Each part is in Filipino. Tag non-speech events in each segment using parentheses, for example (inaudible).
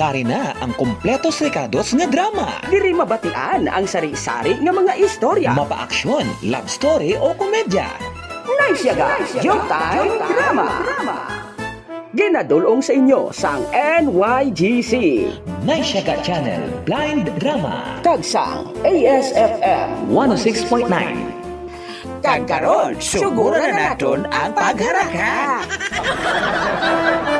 Yari na ang kompletos rekados nga drama. Diri mabatian ang sari-sari nga mga istorya. Mapa-aksyon, love story o komedya. Nice yaga, Showtime Drama. Ginadulong sa inyo sang NYGC. Naisyaga Channel Blind Drama Kagsang ASFM 106.9 Kagkaroon, suguro na naton ang pagharaka. (laughs)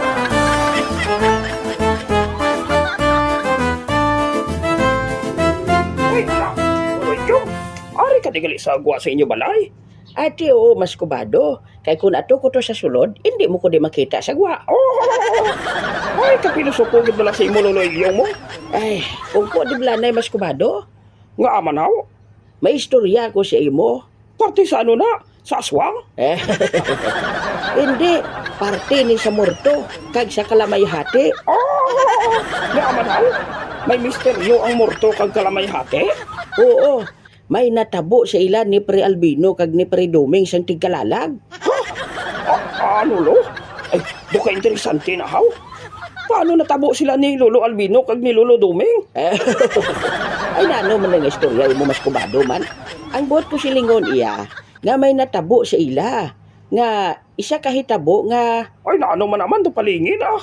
Ari ka tigali sa agwa sa inyo balay. Ate o, mas kubado. Kay kung ato ko to sa sulod, hindi mo ko di makita sa gwa. Oh! Ay, kapilusukugid mo lang sa imo luloy mo. Ay, kung ko di blanay mas kubado. Nga amanaw. May istorya ko sa imo. Parte sa ano na? Sa aswang? Eh, (laughs) hindi. Parte ni sa morto. Kag sa kalamayhati. Oh! Nga amanaw. May misteryo ang morto kag kalamayhati? Oo. May natabo sa ilan ni Pre Albino kag ni Pre Duming sang tigkalalag. Ha? ano lo? Ay, duka interesante na haw. Paano natabo sila ni Lolo Albino kag ni Lolo Duming? Eh, (laughs) ay nano man ang istorya mo mas kubado man. Ang buot ko silingon iya, nga may natabo sa ila. Nga isa kahitabo nga... Ay nano man naman to palingin ah.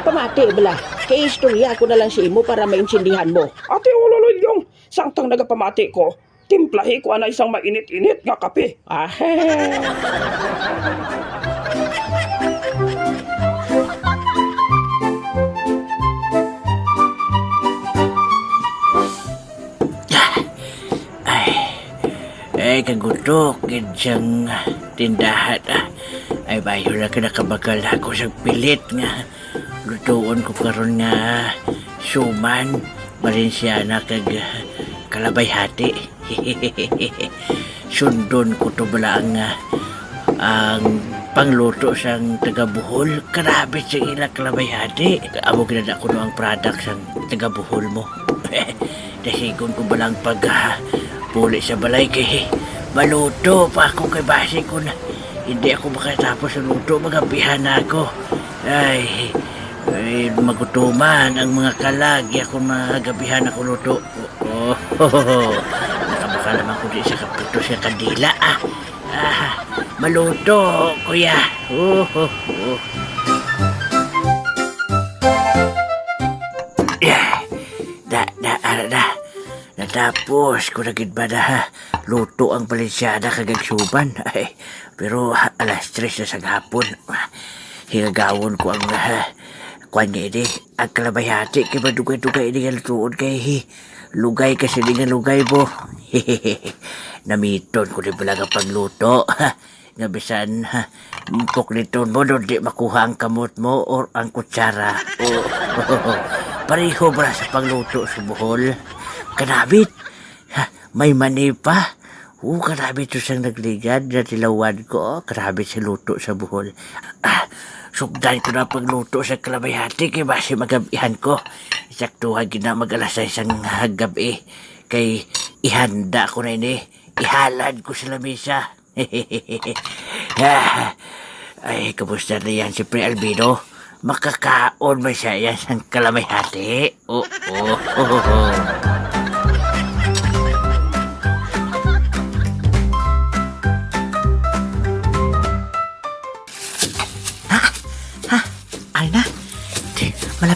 Pamati bala, kay istorya ko na lang si imo para maintindihan mo. Ate uloloy yung, sangtang nagapamati ko, timplahi ko ana isang mainit-init nga kape. Ah, Ay, kagutok, siyang tindahan. ah. Ay, bayo na ka nakabakal ako sa pilit nga. Lutuon ko karon nga suman, Balenciana kag ah, kalabay hati. (laughs) Sundon ko to bala ang ah, ang pangluto sang taga Bohol. Grabe sa ila kalabay hati. Amo kinada ko no ang product sang taga Bohol mo. (laughs) Dasigon ko balang pag ah, puli sa balay kay maluto pa ako kay base ko na hindi ako makatapos sa luto magabihan ako ay, ay magutuman ang mga kalagi ako magabihan ako luto oh, oh, oh. nakabaka naman ko di sa kaputo sa kandila ah, ah maluto kuya oh, oh, oh. Yeah. Da, da, ara, da. Natapos ko na gid ba na ha? Luto ang Balenciaga kagag suban. Ay, pero alas tres na sa hapon. Higagawon ko ang uh, kwan ini. Ang kalabayhati kay madugay-dugay ini nga lutuon kay. Lugay kasi di nga lugay mo. (laughs) Namiton ko din pala nga pagluto. (laughs) nga bisan nito mo no di makuha ang kamot mo or ang kutsara. Oh, (laughs) pareho ba sa pagluto sa buhol? Kanabit, may mani pa. Oo, kanabit to siyang nagligad na tilawan ko. Oh, kanabit sa luto sa buhol. Ah, sugdan ko na pagluto sa kalabayhati kay base magabihan ko. Saktuhan gina mag-alas sa isang gabi. Kay ihanda ko na ini. Ihalad ko sa lamisa. (laughs) ah, ay, kamusta na yan si Pre Albino? Makakaon ba siya yan sa kalamayhati? Oo, oo, oo, oo. Ay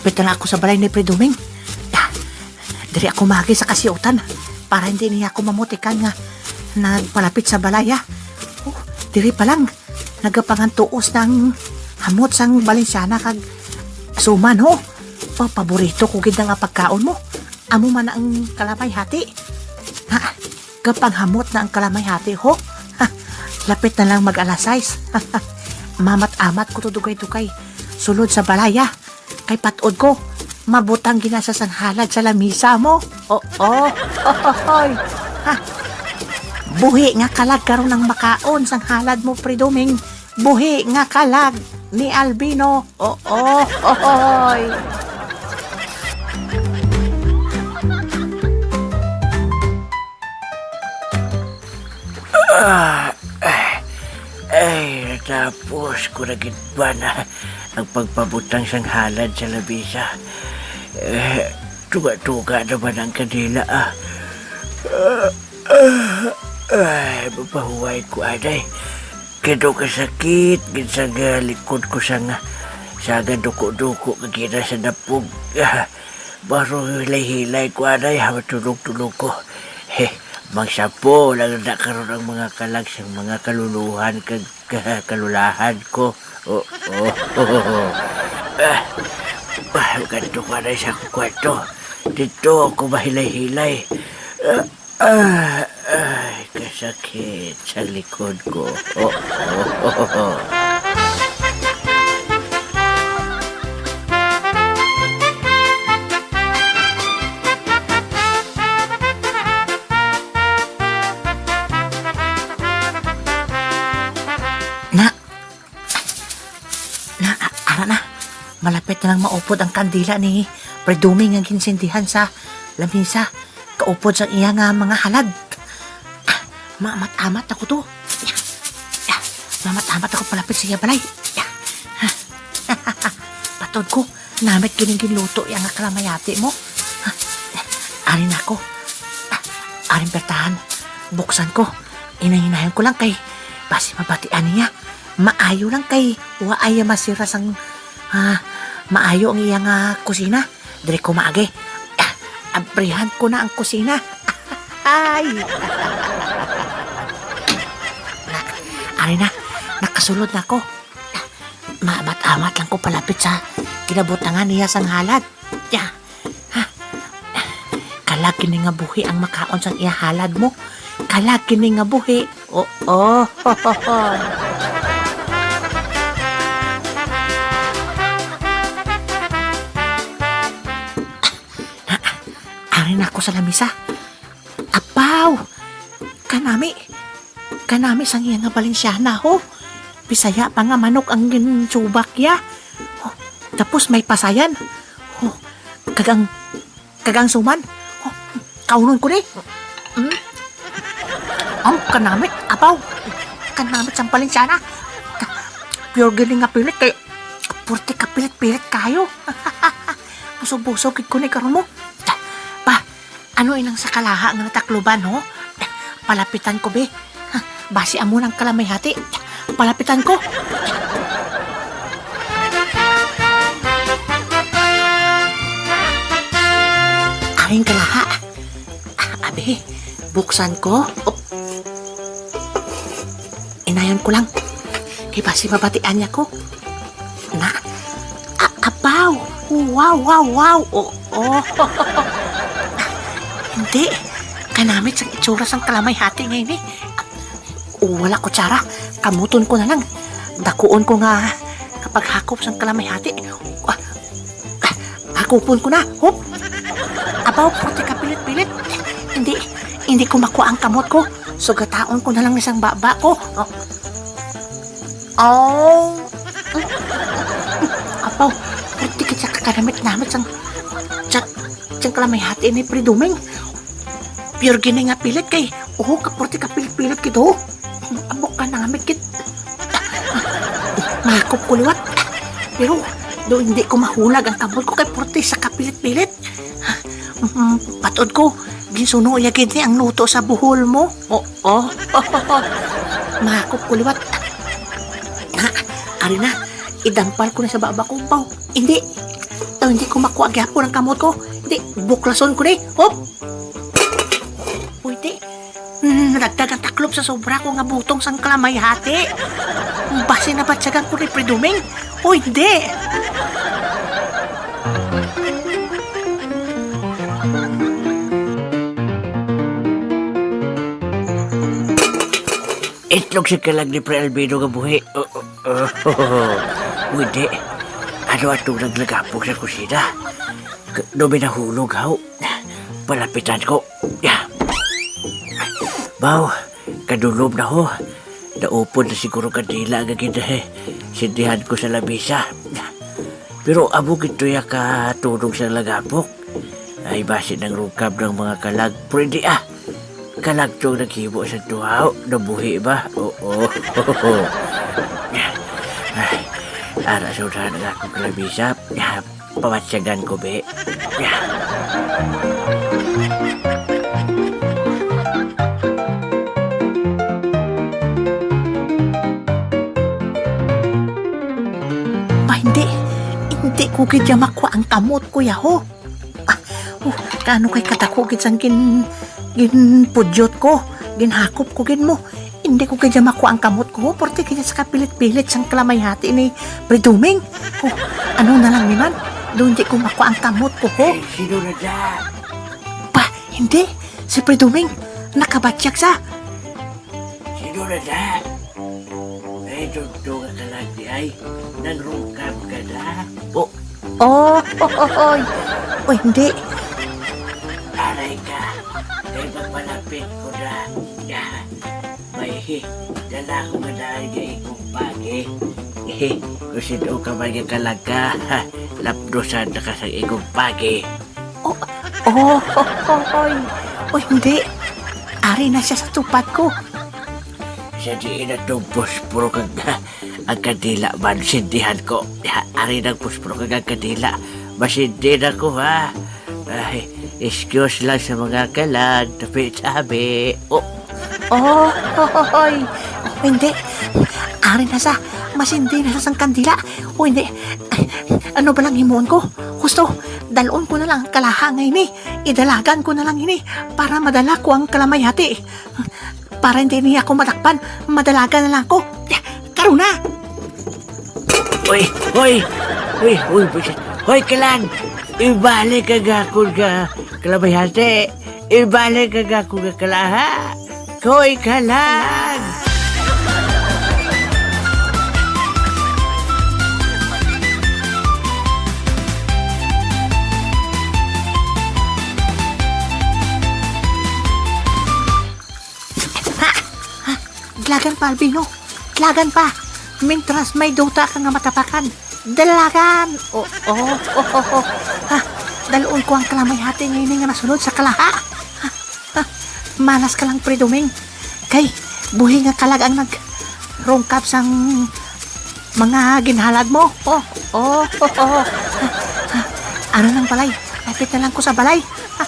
malapit na ako sa balay ni Preduming. Da, diri ako magi sa kasyutan para hindi niya ako mamutikan nga nagpalapit sa balay ah. Oh, diri pa lang, nagapangantuos ng hamot sang Balenciana kag suman ho. Oh, paborito ko gid nga pagkaon mo. Amo man ang kalapay hati. Ha, Kapanghamot na ang kalamayhati ho. Ha, lapit na lang mag-alas 6. (laughs) Mamat-amat ko to dugay-dugay. Sulod sa balaya. Kay patod ko. Mabutang ginasa sang halad sa lamisa mo. Oo. Oh, oh, Ha. Buhi nga kalag karon ng makaon sang halad mo priduming. Buhi nga kalag ni Albino. Oo. Oh, oh, Ay, natapos ko na gid ba na ang pagpabutang sang halad sa labisa. Eh, tuga-tuga naman ang kanila ah. Ay, mapahuway ko aday. Kado kasakit, gid sa nga likod ko sa nga sa nga duko-duko kagina sa napog. Ah, baro hilay-hilay ko aday, hawa tulog-tulog ko. Heh, Magsapo lang na karon ang mga kalag sa mga kaluluhan kag ka- kalulahan ko. Oh, oh, oh, oh. Ah, ah, ganito ka na sa kwarto. Dito ako mahilay-hilay. Ah, ah, ay, kasakit sa likod ko. Oh, oh, oh, oh. Malapit na lang maupod ang kandila ni Preduming ang kinsindihan sa lamisa. Kaupod sa iya nga mga halad. Ah, Maamat-amat ako to. Ya. Ya. Maamat-amat ako palapit sa iya balay. Ha. (laughs) Patod ko, namit kining ginluto yang nga kalamayati mo. Ha. Arin ako. Ah, Arin pertahan. Buksan ko. Inahinayan ko lang kay basi mabatian niya. Maayo lang kay wa ay masira sang ah, maayo ang iyang ah, kusina. Dire ko maagi. Ah, abrihan ko na ang kusina. (laughs) Ay! na, ari na, nakasulod na ako. Maamat-amat lang ko palapit sa kinabutangan niya sang halad. Ya. Ha? Kalagi ni nga buhi ang makaon sang iya halad mo. Kalagi ni nga buhi. Oo. Oh, (laughs) ho, Arin ako sa lamisa. Apaw! Kanami. Kanami sang iya nga balinsyana ho. Bisaya pa nga manok ang ginsubak ya. Oh, tapos may pasayan. Oh, kagang kagang suman. Oh, kaunon ko ni. Mm. Ang kanamit, apaw. Kanamit sang balinsyana. Pure giling nga pilit kay purti ka pilit-pilit kayo. (laughs) Busog-busog ni karon mo. Ano inang sa kalaha nga natakluban ho? Palapitan ko be. Basi amo ng kalamay-hati. Palapitan ko. Aring kalaha. Ah, Abe, buksan ko. Op. Inayon ko lang. Kay basi mabatian niya ko. Na, a- abaw. Wow, wow, wow. Oh, oh. Hindi. Kanamit sa itsura sang kalamay hati ngayon eh. O, wala ko tsara. Kamuton ko na lang. Dakuon ko nga kapag hakop sang kalamay hati. Ah, ah, hakupon ko na. Hop. Abaw, puti ka pilit-pilit. Hindi, hindi ko makuha ang kamot ko. Sugataon ko na lang isang baba ko. Oh. Oh. Apaw, puti ka sa kakanamit namit sang sa, sa kalamay hati ni Priduming. Pure gini nga pilit kay, oh, kapurti ka pilit-pilit kito. Abok ka na nga kit. (laughs) Makop ko liwat. Pero, do hindi ko mahulag ang kamot ko kay purti sa kapilit-pilit. Mm, Patod ko, ginsuno ya gini ang nuto sa buhol mo. Oo, oh, oh, (laughs) Makop ko liwat. Ha, ari na, idampal ko na sa baba ko, paw. Hindi, hindi ko makuha gyapon ang kamot ko. Hindi, buklason ko ni. Hop! Pwede. Hmm, nagdag ang taklop sa sobra ko nga butong sang kalamay hati. Base na batsagan ko ni Preduming. O hindi. Itlog sa kalag ni Pre Albino nga buhi. Oh, oh, oh, oh. (laughs) Hindi. Ano atong naglagapog sa kusina? K- Doon nahulog, haw. Palapitan ko. Ya. Baw, kadulob na ho. Naupod na siguro kadila nga ginahe. Sindihan ko sa labisa. Pero abo gito ya ka sa lagapok. Ay basi ng rukab ng mga kalag. Pwede ah. Kalag tiyong naghibo sa tuhaw. Nabuhi ba? Oo. (laughs) Ara sa usahan ng akong kalabisa. Pamatsyagan ko be. Ba, Hindi ko gidya makuha ang kamot, kuya ho. Ah, oh, kaano kay katakugit sang gin, gin pudyot ko, ginhakop ko gin mo. Hindi ko gidya makuha ang kamot ko, porte kaya sa kapilit-pilit sang kalamay hati ni Preduming. Oh, ano na lang niman, doon di ko makuha ang kamot ko ho. Eh, sino na dyan? Pa, hindi. Si Preduming, nakabatyak sa. Sino na dyan? Ay, tugtog ka lang di ay. Nangrungkab ka na. Oh, Oh, oh, oh, oh. Oh, hindi. aray ka. Kay magpalapit ko na. Yan. May hi. Dala ko nga dahil ka ikong pagi. Eh, kung sino ka magkakalag ka, ha, lapdosan na ka sa ikong pagi. Oh, oh, oh, oh, oh. Oh, hindi. Ari na siya sa tupad ko. Sa diin na itong puspuro kag ang kadila man sindihan ko. Ari ng puspuro kag ang kadila. Masindi na ko ha. Ay, excuse lang sa mga kalag. Tapi sabi. Oh, Oh, oh hindi. Ari na sa, masindi na sa kandila. Oh, hindi. Ano ba lang himuon ko? Gusto, dalon ko na lang ang kalahang ini. Idalagan ko na lang ini para madala ko ang kalamayhati. Para hindi niya ako matakpan, madalagan na lang ko. Karo na! Uy, uy, uy, uy, bisit. Uy, kalag. Ibalik ka gakon ka kalabayhate. Ibalik ka gakon ka kalaha. Koy kalag. Dalagan pa, Albino. Dalagan pa. Mintras may duta ka nga matapakan. Dalagan! Oo, oh, oh, oh, oh, oh. Ha, dalon ko ang kalamay hati ngayon nga nasunod sa kalaha. Ha, ha, malas ka lang, Preduming. Kay, buhi nga kalag ang nag rungkap sang mga ginhalad mo. Oh, oh, oh, oh. Ano lang balay? Lapit na lang ko sa balay. Ha,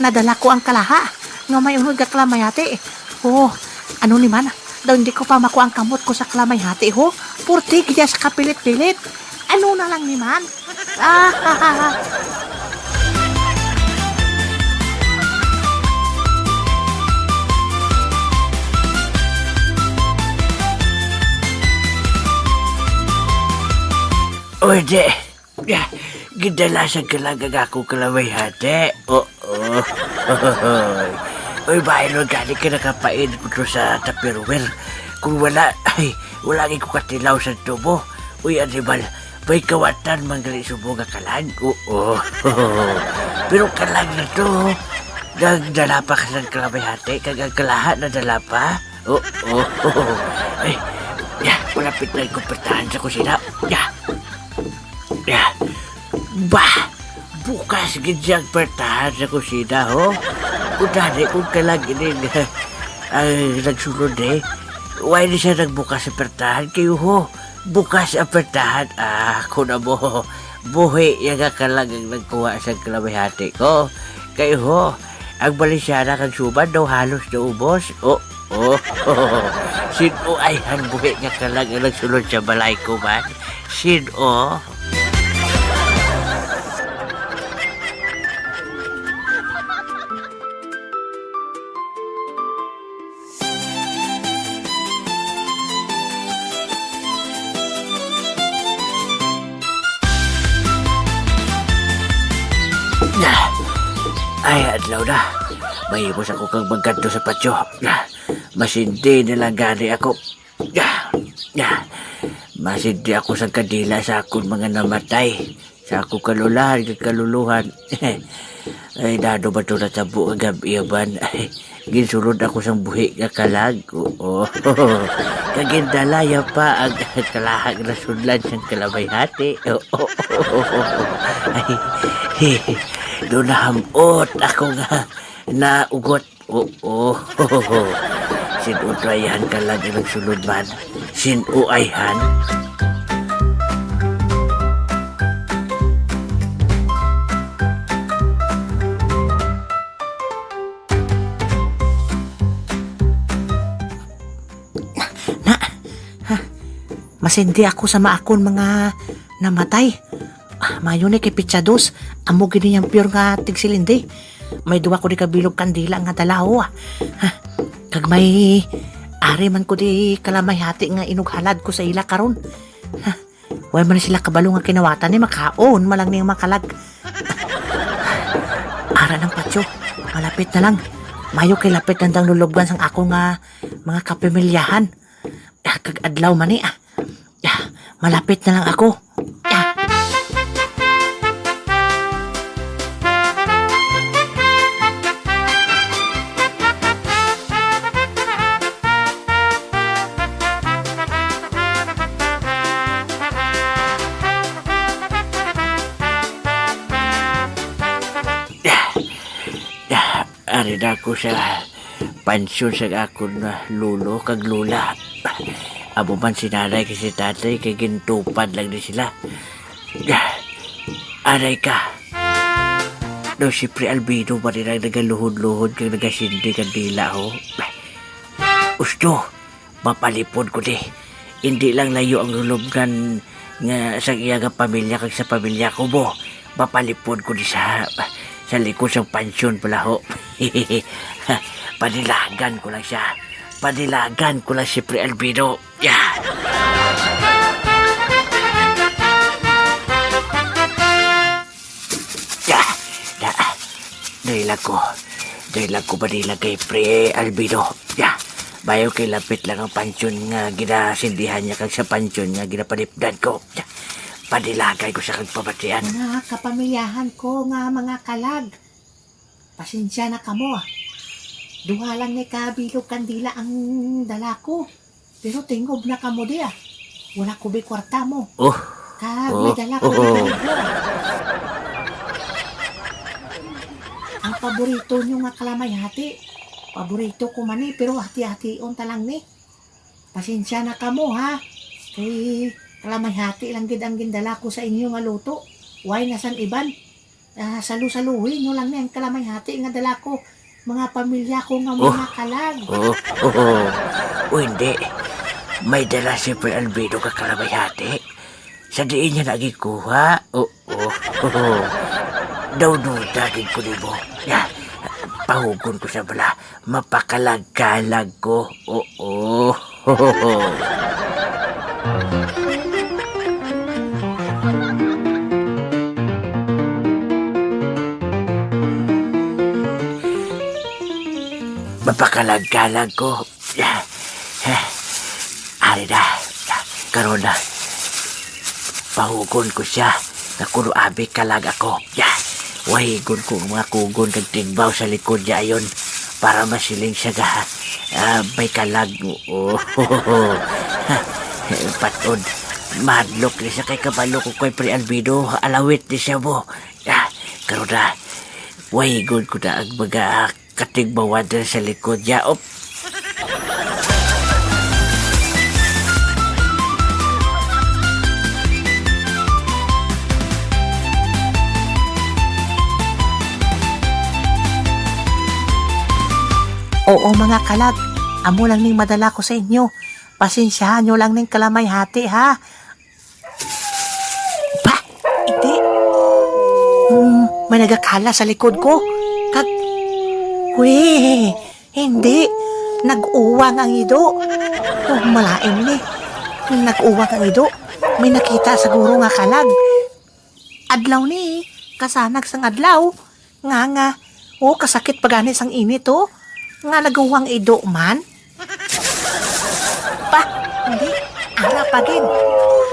nadala ko ang kalaha. Nga may unod ka kalamay hati. Oh, ano ni man? Daw hindi ko pa makuha ang kamot ko sa kalamay hati ho. Purti sa kapilit-pilit. Ano na lang ni man? Ah, ha. Ya, gidala sa kalagag ako kalaway hati. Oo. Oh, (laughs) oh. Uy, bayro gani ka nakapain ko to sa tupperware. Kung wala, (laughs) ay, wala ko katilaw sa tubo. Uy, animal, may kawatan manggali subo nga kalag. Oo. (laughs) Pero kalag na to. Nagdala pa ka ng kalaway hati. Kagang kalahat na dala pa. Oo. (laughs) Ay, ya, malapit na yung kumpertahan sa kusina. Ya. Ya. Bah! Bukas gidyang pertahan sa kusina, ho? Kung dali kung kalaginin ang nagsunod eh. Why di siya nagbukas sa pertahan kayo, ho? Bukas ang pertahan. Ah, ako na mo. Buhi yung kalag ang nagkuha sa kalamihati ko. Kayo, ho? Ang balisyana kang suman daw halos na ubos. Oh, oh, oh. Sino ay ang buhi nga kalag ang nagsunod sa balay ko man? Sino? Adlaw na. Mahimos ako kang magkanto sa patyo. Na. Masindi nila gani ako. Ya. Masindi ako sa kadila sa akong mga namatay. Sa akong kalulahan, kaluluhan. (laughs) Ay, dado ba ito natabo ang gabi yaban? Ay, ginsulod ako sa buhi nga kalag. Oo. (laughs) Kagindalaya pa ang kalahag na sudlan siyang kalabayhati. Oo. Ay, doon nahamot ako nga naugot. Oo. Sinutrayan ka lang ng sulod man. Sinuayhan. Masindi ako sa maakon mga namatay. Ah, mayo ni kay Pichados. Amo gini yung pure nga tigsilindi. May duwa ko di kabilog kandila nga dalaw. ah. Ha, Kag may ari man ko di kalamay hati nga inughalad ko sa ila karon. Ha, Way man sila kabalo nga kinawatan ni makaon malang niyang makalag. Ara ng patyo. Malapit na lang. Mayo kay lapit nandang lulubgan sang ako nga mga kapamilyahan. Ah, Kag adlaw man ni ah. Ah, malapit na lang ako. Ah. Ya, ari na ako sa pansyon sa akon na lulo kag lula. Abo man si nanay kay si tatay kay gintupad lang ni sila. Aray ka. No, si Pre Albino ba rin ang nagaluhod-luhod kag nagasindi kang dila ho? Usto, mapalipod ko di. Hindi lang layo ang lulubgan nga sa iya nga pamilya kag sa pamilya ko mo. Mapalipod ko di sa sa likod sa pansyon pala ho. (laughs) Panilagan ko lang siya. Panilagan ko lang si Pre Albino. Yeah. Yeah. Da. Dahil ko. Dahil ko ba nila kay Pre Albino. Yeah. Bayo kay lapit lang ang pansyon nga ginasindihan niya kag sa pansyon nga ginapanipdan ko. Yeah. Panilagay ko sa kag pabatian. Mga kapamilyahan ko nga mga kalag. Pasensya na kamo ah. Duha lang ni kabilog kandila ang dala ko. Pero tingob na kamo di ah. Wala ko bi kwarta mo. Oh, Kag Oh, may dala ko oh, oh. Ang paborito nyo nga kalamay hati. Paborito ko man eh, pero hati-hation talang ni. Pasensya na kamo ha. Kay kalamay hati lang gid ang gindala ko sa inyo nga luto. Why nasan iban? Ah, salu-saluhin nyo lang na ang kalamay hati nga dala ko. Mga pamilya ko nga mga kalag. oh, oh, oh. O hindi. May dala si Pre Albino ka kalabayhati. Sa diin niya nagikuha. Oo. Oh, oh. Daw daging ko ni mo. Ya, pahugon ko sa bala. Mapakalag-kalag ko. Oo. Oh. (laughs) Mapakalag-kalag ko. Ya. Ari na. Ya, karon na. Pahugon ko siya. Nakuno abi kalag ako. Ya. Wahigon ko mga kugon kag tingbaw sa likod niya ayon para masiling siya ga. May kalag. Oh, (laughs) Patod. Madlok ni siya kay kabalo ko kay Pre Albido. Alawit ni siya mo. Ah, karon na. Wahigon ko na ang mga katigbawan sa likod niya. Op, Oo mga kalag, amo lang ning madala ko sa inyo. Pasensyahan nyo lang ning kalamay hati ha. Pa, hindi. Hmm, may nagakala sa likod ko. Kag, we, hindi. Nag-uwang ang ido. Oh, malain ni. Nag-uwang ang ido. May nakita sa guro nga kalag. Adlaw ni, kasanag sang adlaw. Nga nga, oh, kasakit pagani sang init oh nga nagawang ido man. Pa, hindi. Ara pagid.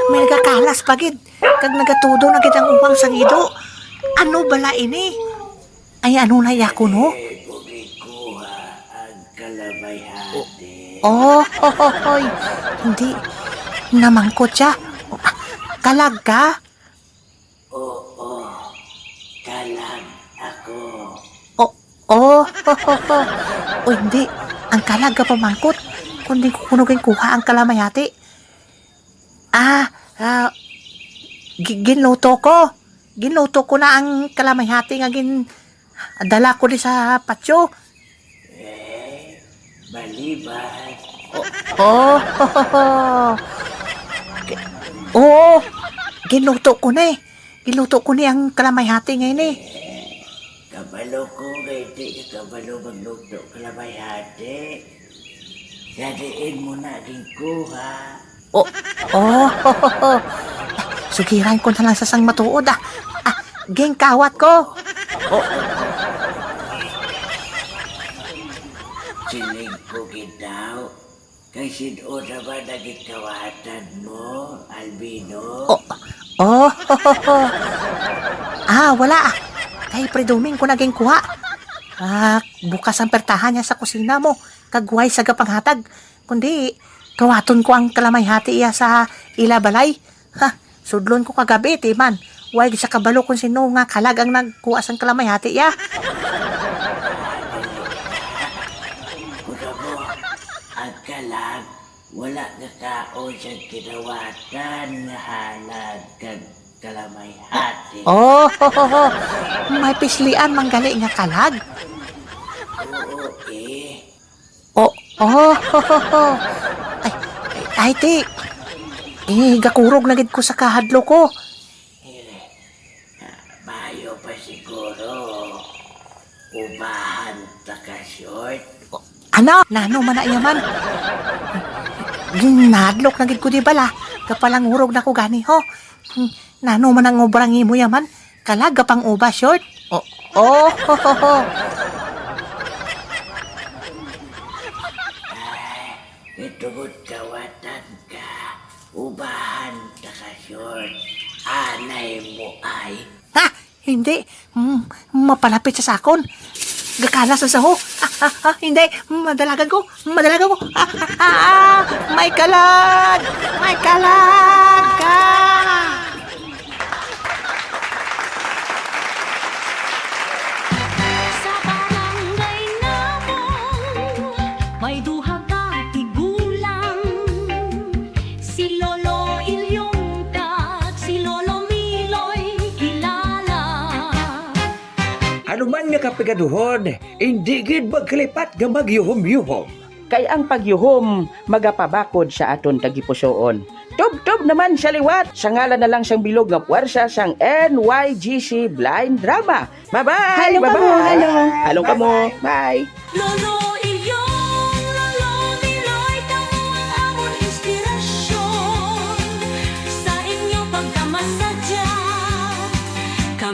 May nagakalas pagid. Kag nagatudo na kitang upang sangido. Ano bala ini? Ay ano na yako no? Ang hati. Oh, ho, ho, hoy. Hindi. Namangkot siya. Kalag ka? Oo, kalag ako. Oh, oh, ho, ho. O hindi. Ang kalag ka pamangkot. Kundi kukunugin kuha ang kalamayati. Ah, ah, gi- ginluto ko. Ginluto ko na ang kalamayati nga gin dala ko di sa patyo. Balibay. Oh, ho, ho, ho. Gi- Oo, ginuto ko na eh. Giluto ko ni ang kalamayhati ngayon eh. Kabalo ko ka kabalo magluto kalabay hati. Gadiin mo na din kuha. Oh, oh, ho, ho, ho. Sugiran ko na lang sa sang matuod ah. Ah, geng kawat ko. Sinig ko gitaw. Kay sido na ba nagikawatan mo, Albino? Oh, oh, ho, ho. Ah, wala ah. Kay preduming ko naging kuha. Ah, bukas ang pertahan niya sa kusina mo. Kagway sa gapanghatag. Kundi, kawaton ko ang kalamayhati iya sa ilabalay. Ha, sudlon ko kagabi, timan. Way sa kabalo kung sino nga kalag ang nagkuha sang kalamayhati iya. Wala nga kaon siyang kinawatan nga halad kag kalamay hati. Oh, ho, ho, ho. may pislian manggali nga kalag. Oo eh. Oh, oh, ho, ho, ho. Ay, ay, ay, ti. Eh, gakurog na gid ko sa kahadlo ko. Mayo pa siguro. Ubahan ta ka short. Ano? Nano man na yaman? Ginadlok na gid ko di bala. Kapalang urog na ko gani ho. Hmm, Nano man ang obrang imo yaman? Kalaga pang uba short. Oh, oh, ho, ho, ho. Itugod kawatan ka. Ubahan ta ka short. Anay mo ay. Ha? Hindi. Hmm, mapalapit sa sakon. Gakala sa saho. Ah, ah, ah, hindi. Madalagan ko. Madalagan ko. Ah, ah, ah, ah. May kalag. May kalag ka. May duha ka tigulang Si Lolo Ilyong kag si Lolo Miloy kilala Ano man nga kapigaduhon, hindi gid magkalipat nga magyuhom-yuhom. Kay ang pagyuhom magapabakod sa aton tagipusoon. Tub-tub naman sa liwat. Sa ngalan na lang siyang bilog nga puwersa sang NYGC Blind Drama. Bye-bye! Halo ka bye-bye. mo, halo. Halo ka mo. Bye! Lolo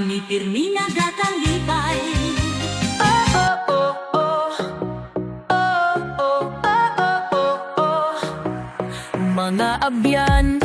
Kami pirmi nagatalipay Mga abyan,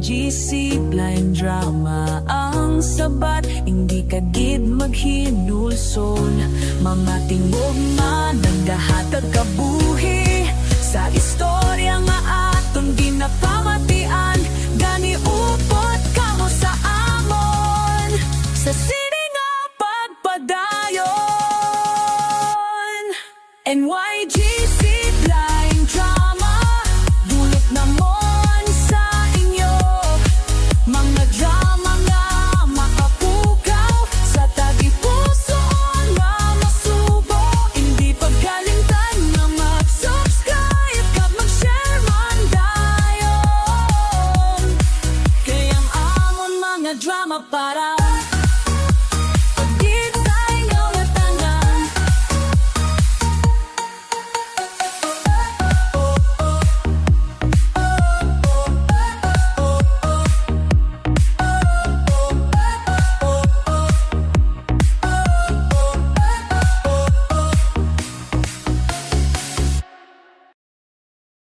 GC blind drama. Ang sabat Hindi ka gid maghinulsol. Mga tingog na nagdahatag kabuhi Sa istorya nga aton ginapamatian Gani upot ka mo sa amon. Sa sini nga pagpadayon. NYG